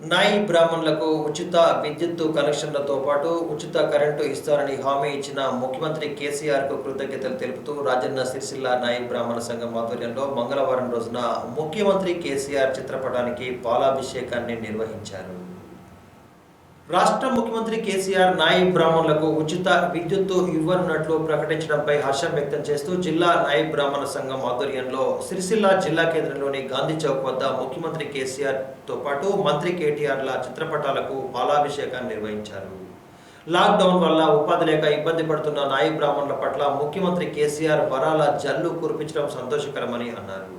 నాయి బ్రాహ్మణులకు ఉచిత విద్యుత్తు కనెక్షన్లతో పాటు ఉచిత కరెంటు ఇస్తారని హామీ ఇచ్చిన ముఖ్యమంత్రి కేసీఆర్కు కృతజ్ఞతలు తెలుపుతూ రాజన్న సిరిసిల్ల నాయి బ్రాహ్మణ సంఘం ఆధ్వర్యంలో మంగళవారం రోజున ముఖ్యమంత్రి కేసీఆర్ చిత్రపటానికి పాలాభిషేకాన్ని నిర్వహించారు. రాష్ట్ర ముఖ్యమంత్రి కేసీఆర్ నాయి బ్రాహ్మణులకు ఉచిత విద్యుత్తు ఇవ్వనున్నట్లు ప్రకటించడంపై హర్షం వ్యక్తం చేస్తూ జిల్లా నాయి బ్రాహ్మణ సంఘం ఆధ్వర్యంలో సిరిసిల్ల జిల్లా కేంద్రంలోని గాంధీ చౌక్ వద్ద ముఖ్యమంత్రి కేసీఆర్తో పాటు మంత్రి కేటీఆర్ల చిత్రపటాలకు పాలాభిషేకాన్ని నిర్వహించారు. లాక్డౌన్ వల్ల ఉపాధి లేక ఇబ్బంది పడుతున్న నాయి బ్రాహ్మణుల పట్ల ముఖ్యమంత్రి కేసీఆర్ వరాల జల్లు కురిపించడం సంతోషకరమని అన్నారు.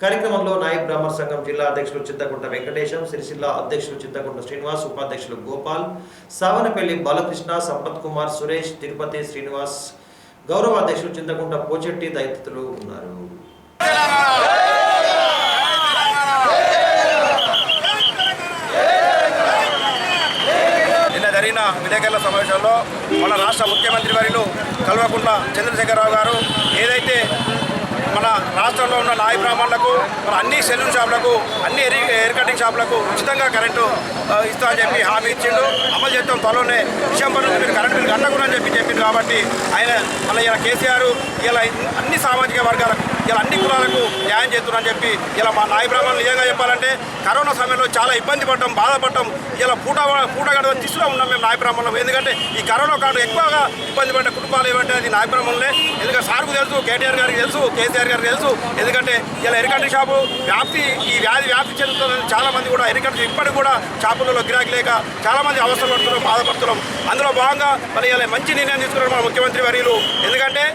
కార్యక్రమంలో నాయక్ బ్రాహ్మణ సంఘం జిల్లా అధ్యక్షులు చింతకుంట వెంకటేశం సిరిసిల్ల అధ్యక్షులు చింతకుంట శ్రీనివాస్ ఉపాధ్యక్షులు గోపాల్ సావనపల్లి బాలకృష్ణ సంపత్ కుమార్ సురేష్ తిరుపతి శ్రీనివాస్ గౌరవ అధ్యక్షులు చింతకుంట పోచెట్టి తదితరులు ఉన్నారు. నిన్న జరిగిన విలేకరుల సమావేశంలో మన రాష్ట్ర ముఖ్యమంత్రి వారిలో కల్వకుంట్ల చంద్రశేఖరరావు గారు ఏదైతే మన రాష్ట్రంలో ఉన్న నాయ బ్రాహ్మణులకు అన్ని సెలూన్ షాపులకు అన్ని ఎయిర్ ఎయిర్ కటింగ్ షాపులకు ఉచితంగా కరెంటు ఆ, ఇస్తా అని చెప్పి హామీ ఇచ్చిండు. అమలు చేస్తాం త్వరలోనే. డిసెంబర్ నుంచి మీరు కరెంటు బిల్లు కట్టకూడదని చెప్పి చెప్పింది కాబట్టి ఆయన మళ్ళీ ఇలా కేసీఆర్ ఇలా అన్ని సామాజిక వర్గాలకు ఇలా అన్ని కులాలకు న్యాయం చేస్తున్నారని చెప్పి ఇలా మా నాయ బ్రాహ్మణులు నిజంగా చెప్పాలంటే కరోనా సమయంలో చాలా ఇబ్బంది పడ్డాం బాధపడ్డాం ఇలా పూట పూటగడ తీసుకురా ఉన్నాం మేము నాయ బ్రాహ్మణులు. ఎందుకంటే ఈ కరోనా కాదు ఎక్కువగా ఇబ్బంది పడ్డ కుటుంబాలు ఏమంటే అది నాయ బ్రాహ్మణులే. ఎందుకంటే సార్కు తెలుసు కేటీఆర్ గారికి తెలుసు కేసీఆర్ గారికి తెలుసు. ఎందుకంటే ఇలా ఎరికంటి షాపు వ్యాప్తి ఈ వ్యాధి వ్యాప్తి చెందుతుందని చాలామంది కూడా ఎరికంటి ఇప్పటికి కూడా షాపులలో గిరాకీ లేక చాలామంది అవసరం పడుతున్నాం బాధపడుతున్నాం. అందులో భాగంగా మరి ఇలా మంచి నిర్ణయం తీసుకున్నారు మన ముఖ్యమంత్రి వర్యులు. ఎందుకంటే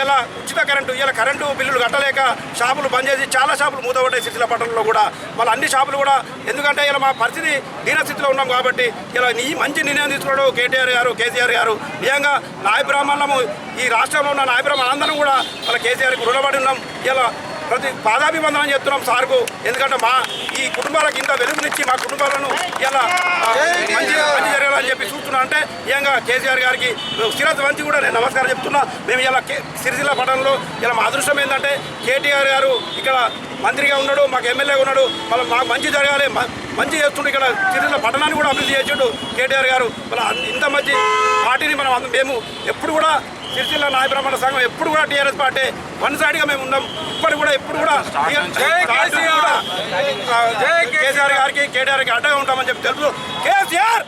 ఇలా ఉచిత కరెంటు ఇలా కరెంటు బిల్లులు కట్టలేక షాపులు బంద్ చేసి చాలా షాపులు మూతపడ్డాయి సిరిసిల్ల పట్టణంలో కూడా. మళ్ళీ అన్ని షాపులు కూడా ఎందుకంటే ఇలా మా పరిస్థితి దీనస్థితిలో ఉన్నాం కాబట్టి ఇలా ఈ మంచి నిర్ణయం తీసుకున్నాడు కేటీఆర్ గారు కేసీఆర్ గారు. నిజంగా నాయబ్రాహ్మణము ఈ రాష్ట్రంలో ఉన్న నాయ బ్రాహ్మణులు అందరం కూడా వాళ్ళ కేసీఆర్కి రుణపడి ఉన్నాం. ఇలా ప్రతి పాదాభివందనం చెప్తున్నాం సార్కు. ఎందుకంటే మా ఈ కుటుంబాలకు ఇంత వెలుగునిచ్చి మా కుటుంబాలను ఇలా ఆ, మంచి జరగాలని చెప్పి చూస్తున్నా. అంటే నిజంగా కేసీఆర్ గారికి శిరస్ వంచి కూడా నేను నమస్కారం చెప్తున్నా. మేము ఇలా సిరిసిల్ల పట్టణంలో ఇలా మా అదృష్టం ఏంటంటే కేటీఆర్ గారు ఇక్కడ మంత్రిగా ఉన్నాడు మాకు ఎమ్మెల్యేగా ఉన్నాడు. మళ్ళీ మాకు మంచి జరగాలి మంచి చేస్తుండే ఇక్కడ సిరిసిల్ల పట్టణాన్ని కూడా అభివృద్ధి చేసిండు కేటీఆర్ గారు. మళ్ళీ ఇంత మంచి పార్టీని మనం మేము ఎప్పుడు కూడా సిరిసిల్ల నాయ బ్రాహ్మణ సంఘం ఎప్పుడు కూడా టీఆర్ఎస్ పార్టీ వన్ సైడ్గా మేము ఉన్నాం. ఇప్పటి కూడా ఎప్పుడు కూడా కేసీఆర్! గారికి కేటీఆర్ గారికి అడ్డగా ఉంటామని చెప్పి తెలుసు కేసీఆర్!